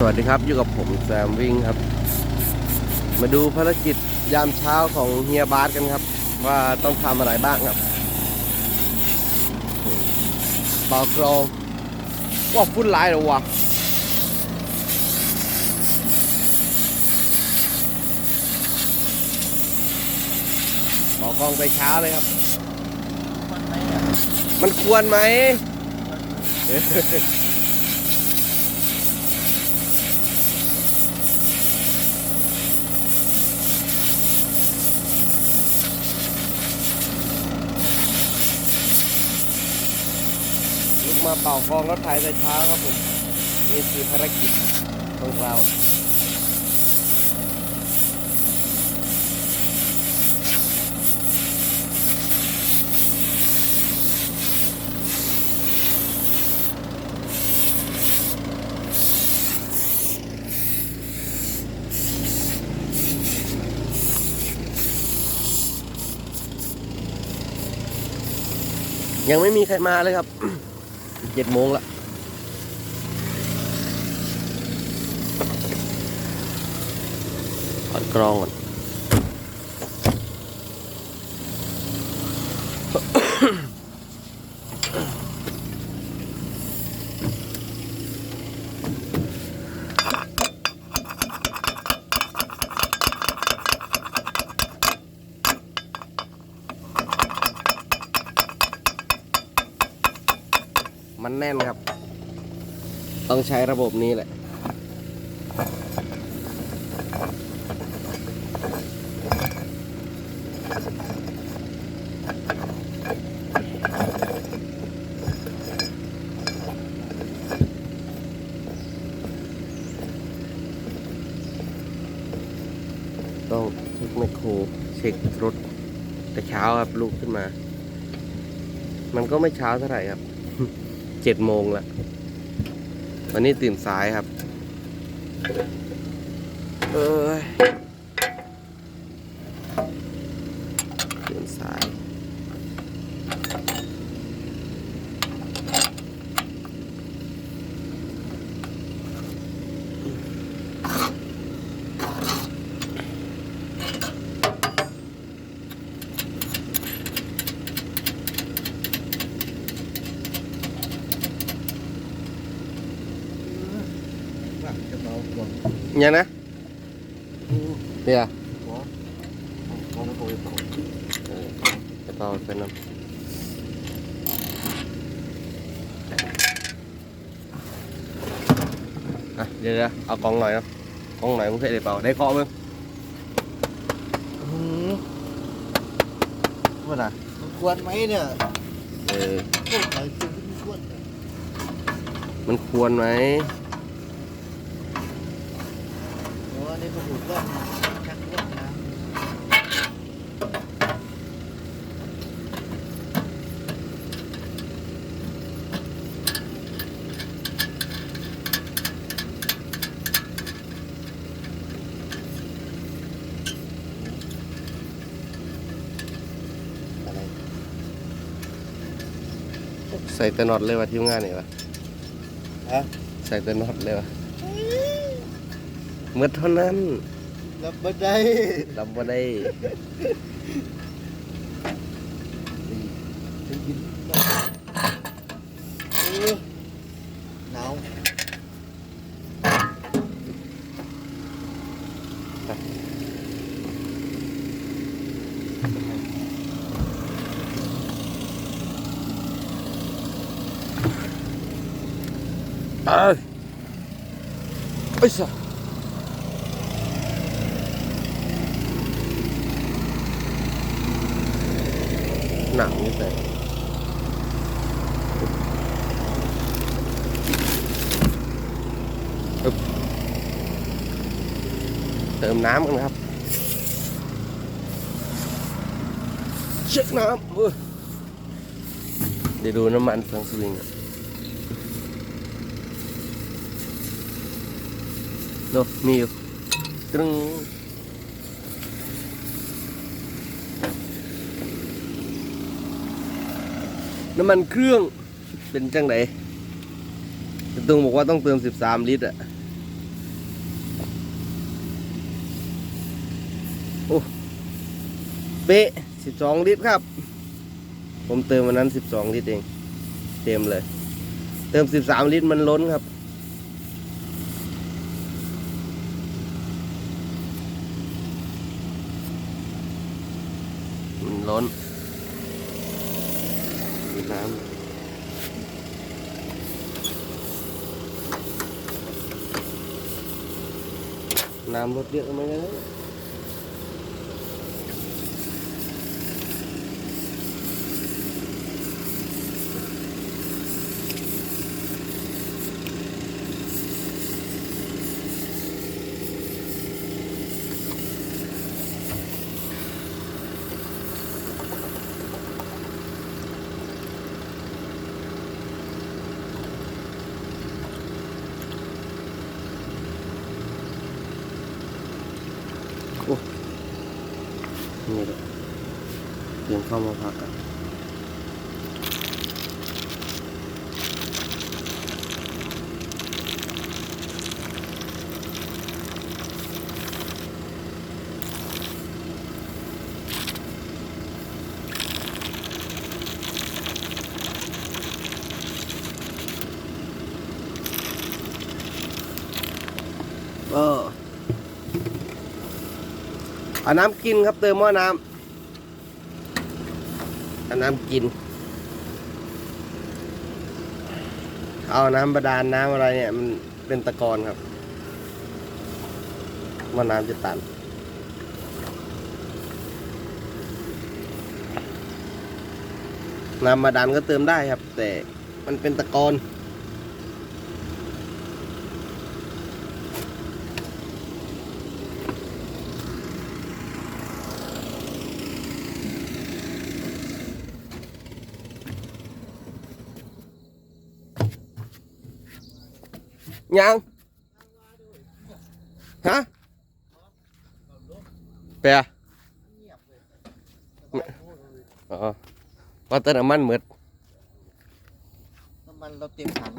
สวัสดีครับ อยู่กับผมแซมวิ่งครับ มาดูภารกิจยามเช้าของเฮียบาสกันครับ ว่าต้องทำอะไรบ้างครับเป่ากรองว่าฟุ้นหลายหรอวะเป่ากรองไปเช้าเลยครับ มันควรไหม มาเป่ากองรถไถแต่เช้าครับผมนี่คือภารกิจของเรายังไม่มีใครมาเลยครับ เจ็ดโมงละถอดกรองก่อน แน่นครับ ต้องใช้ระบบนี้แหละต้องเช็คไมโครเช็ครถแต่เช้าครับลุกขึ้นมา มันก็ไม่เช้าเท่าไหร่ครับ เจ็ดโมงละวันนี้ตื่นสายครับ เอยตื่นสาย จะเบาก ว่ายังนะเนี่ยหัวหัวมันโอยต่อเออจะต่อเป็นน้ำ อ้อันนี้ก็ถูกว่าชักเรื่องนะอะไรใส่แต่น็อตเลยวะทีมงานนี่วะฮะใส่แต่น็อตเลยวะ เมื่อเท่านั้นรับบันไดลำบ่ได้ได้ยินเออหนาวเอ้ยไอ้ยสัส หนังนี่ใส่อึ๊บเติมน้ำกันครับ เช็คน้ำเว้ยเดี๋ยวดูน้ำมันฟังสวิงอะโนมีอยู่ตรึง น้ำมันเครื่องเป็นจังไหนตุงบอกว่าต้องเติม 13 ลิตรอะโอ้เป๊ะ 12 ลิตรครับ ผมเติมวันนั้น 12 ลิตรเอง เต็มเลย เติม 13 ลิตรมันล้นครับมันล้นำน้ำลดเยอะไหมนะนี่แหละ เข้ามาพักอะเออเอาน้ำกินครับเติมหม้อน้ำ น้ำกิน เอาน้ำบาดาลน้ำอะไรเนี่ยมันเป็นตะกอนครับมาน้ำจะตันน้ำบาดาลก็เติมได้ครับ แต่มันเป็นตะกอน ยังฮะเปียอ๋อว่าแต่น้ำมันหมดน้ำมันเราเต็มถัง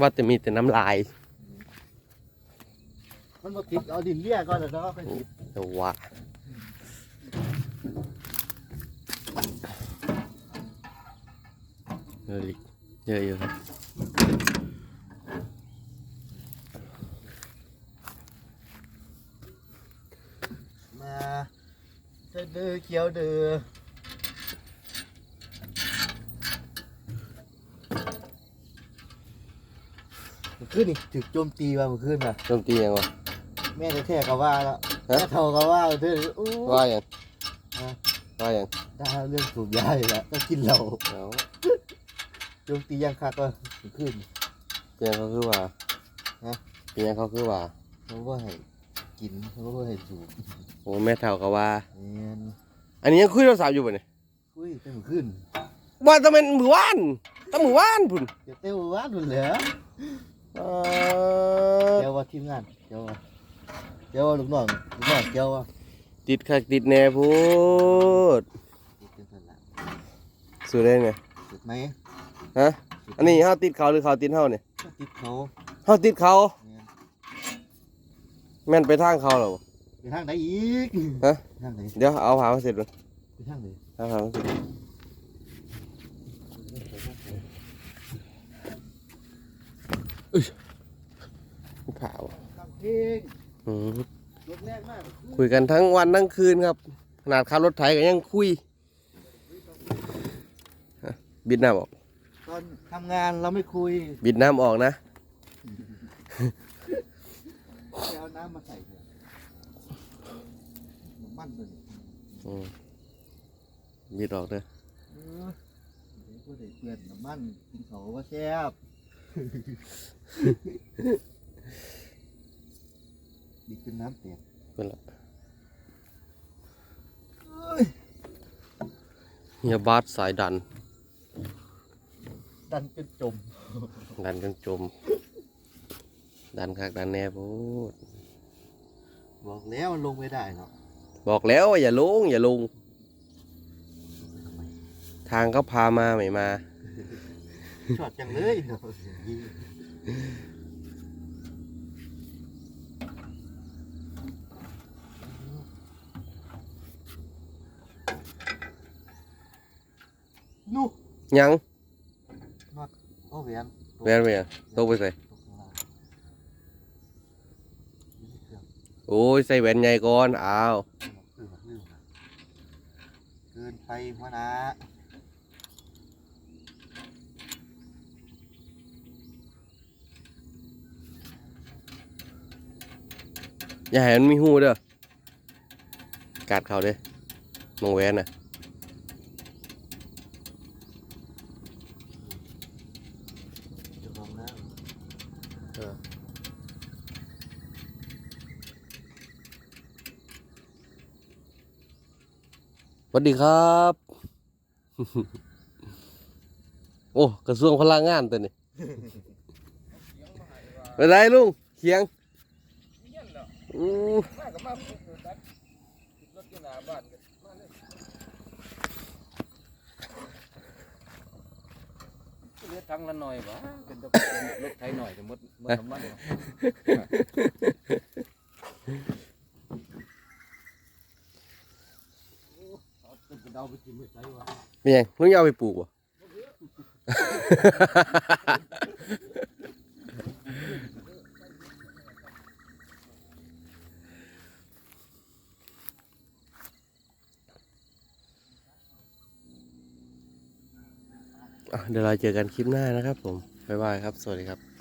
ว่าแต่มีแต่น้ำลาย มันมาติดเอาดินเลี้ยก่อนแล้วก็ค่อยติดเดี๋ยวว่า เยอะอีกเยอะอยู่ครับมาเดือเขียวเดือมันขึ้นอีกถึกโจมตีมาเมื่อคืนน่ะโจมตียังวะแม่แท้ๆก็ว่าแล้วฮะแม่เท่าก็ว่าเด้ออู้ว่ายังฮะว่ายังถ้าเรื่องสูบยาอยู่แล้วก็กินเหล้า เอาโจมตียังคักก็ขึ้นเปียงเขาคือว่าฮะเปียงเขาคือว่าเขาก็ให้กินเขาก็ให้สูบโอ้แม่เท่ากับว่าเนียนอันนี้ยังคุยโทรศัพท์อยู่ป่ะเนี่ยคุยเต็มขึ้นว่าต้องเป็นมือว่านต้องมือว่านพุ่นเดี๋ยวเต้าว่านหมดเลยเอ่อเจ้าว่าทีมงานเจ้าว่าเจ้าว่าลูกน้องลูกน้องเจ้าว่าติดคักติดแน่พูดติดเป็นสลักสุดเลยไงติดไหม ฮะอันนี้เฮาติดเขาหรือเขาติดเฮาเนี่ยติดเขาเฮาติดเขาเนี่ยแม่นไปทางเขาเหรอไปทางไหนอีกฮะทางไหนเดี๋ยวเอาผามาเสร็จเลยไปทางไหนเอาผามาเสร็จผาวะทางเพลงอืมรถแรกมากคุยกันทั้งวันทั้งคืนครับ ขนาดขับรถไถก็ยังคุยฮะบิดน้ำออก ตอนทำงานเราไม่คุยบิดน้ำออกนะจะเอาน้ำมาใส่เถอะน้ำมันเลยอืมบิดออกเด้อเออเดี๋ยวก็ได้เปลี่ยนน้ำมันกินเขาว่าแซ่บบิดเป็นน้ำเตียนเพิ่นละเอ้ยเฮียบาสสายดัน ดันจนจม ดันจนจม ดันคักดันแน่พูดบอกแล้วมันลงไม่ได้เนาะบอกแล้วอย่าลงอย่าลง ทางเขาพามาไม่มาช็อตจังเลยนานู่ยัง แหวนแม่นไหมอะตกไปใส่ตกข้างล่างนี่เครื่องโอ้ยใส่แหวนใหญ่ก่อนอ้าวลืมลืมเกินไปหัวหนะอย่าให้มันมีหูเด้อกัดเขาเด้อมองแหวนน่ะ เดี๋ยวลองนะ สวัสดีครับ โอ้กระทรวงพลังงานตัวนี้เป็นไรลุงเคียงอู้ มากับมาปุ๊บเดี๋ยวตัดติดรถอยู่หน้าบ้านกันมาเลยเลือดทั้งละหน่อยวะเป็นตะเป็นรถไถหน่อยแต่หมดหมดน้ำมันเนาะโอ้เอาเป็นกระเดาไปกินไม่ใช่วะเป็นยังลุงจะเอาไปปลูกวะอะ เดี๋ยวเราเจอกันคลิปหน้านะครับผมบ๊ายบายครับ สวัสดีครับ